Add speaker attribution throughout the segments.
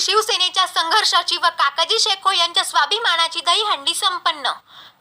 Speaker 1: शिवसेनेच्या संघर्षाची व काकाजी शेखो यांच्या स्वाभिमानाची दहीहंडी संपन्न.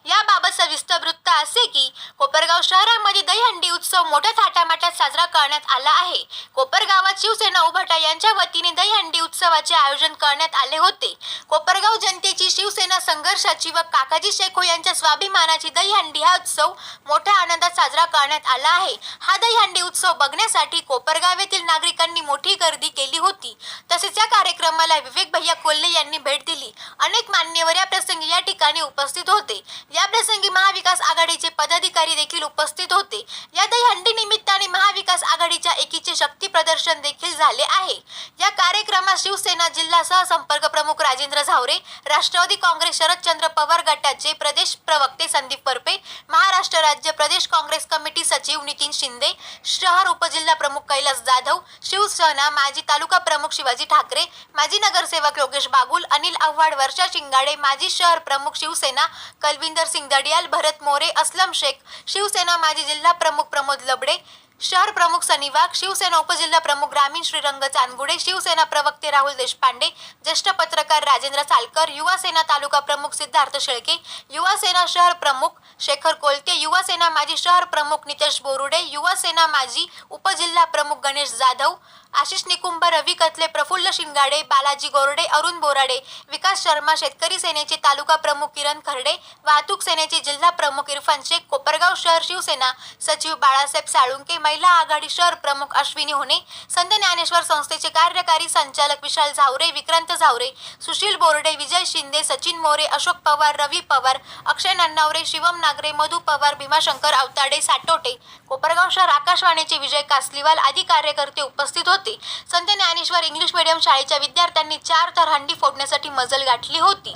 Speaker 1: याबाबत सविस्तर वृत्त असे की कोपरगाव शहरामध्ये दहीहंडी उत्सव मोठ्या थाटामाटात साजरा करण्यात आला आहे. कोपरगावात शिवसेना उभाटा यांच्या वतीने दहीहंडी उत्सवाचे आयोजन करण्यात आले होते. कोपरगाव जनतेची शिवसेना संघर्षाची व काकाजी शेखो यांच्या स्वाभिमानाची दहीहंडी हा उत्सव मोठ्या आनंदात साजरा करण्यात आला आहे. हा दहीहंडी उत्सव बघण्यासाठी कोपरगाव येथील नागरिकांनी मोठी गर्दी केली होती. तसेच या कार्यक्रमाला विवेक भैया कोल्हे यांनी भेट दिली. अनेक मान्यवर या प्रसंगी या ठिकाणी उपस्थित होते. या प्रसंगी महाविकास आघाडीचे पदाधिकारी देखील उपस्थित होते. या दहीहंडी निमित्ताने महाविकास आघाडीच्या एकीचे शक्ती प्रदर्शन देखील झाले आहे. या कार्यक्रमात शिवसेना जिल्हा सहसंपर्क प्रमुख राजेंद्र झावरे राष्ट्रवादी काँग्रेस शरदचंद्र पवार गटाचे प्रदेश प्रवक्ते संदीप परपे महाराष्ट्र राज्य प्रदेश काँग्रेस कमिटी सचिव नितीन शिंदे शहर उपजिल्हा प्रमुख कैलास जाधव शिवसेना माजी तालुका प्रमुख शिवाजी ठाकरे माजी नगरसेवक योगेश बागुल अनिल आव्हाड वर्षा शिंगाडे माजी शहर प्रमुख शिवसेना कलविंदर सिंग दडियाल भरत मोरे अस्लम शेख शिवसेना माजी जिल्हा प्रमुख प्रमोद लबडे शहर प्रमुख सनी वाघ शिवसेना उपजिल्हा प्रमुख ग्रामीण श्रीरंग चांदगुडे शिवसेना प्रवक्ते राहुल देशपांडे ज्येष्ठ पत्रकार राजेंद्र सालकर युवा सेना तालुका प्रमुख सिद्धार्थ शेळके युवा सेना शहर प्रमुख शेखर कोलते युवा सेना माजी शहर प्रमुख नितेश बोरुडे युवा सेना माजी उपजिल्हा प्रमुख गणेश जाधव आशिष निकुंभ रवी कथले प्रफुल्ल शिंगाडे बालाजी गोरडे अरुण बोराडे विकास शर्मा शेतकरी सेनेचे तालुका प्रमुख किरण खर्डे वाहतूक सेनेचे जिल्हा प्रमुख इरफान शेख कोपरगाव शहर शिवसेना सचिव बाळासाहेब साळुंके महिला आघाडी शहर प्रमुख अश्विनी होणे संत ज्ञानेश्वर संस्थेचे कार्यकारी संचालक विशाल झावरे विक्रांत झावरे सुशील बोर्डे विजय शिंदे सचिन मोरे अशोक पवार रवी पवार अक्षय नन्नावरे शिवम नागरे मधु पवार भीमाशंकर आवताडे साटोटे कोपरगाव शहर आकाशवाणीचे विजय कासलीवाल आदी कार्यकर्ते उपस्थित होती. संत ज्ञानेश्वर इंग्लिश मीडियम शाळेच्या विद्यार्थ्यांनी चार तर हंडी फोडण्यासाठी मजल गाठली होती.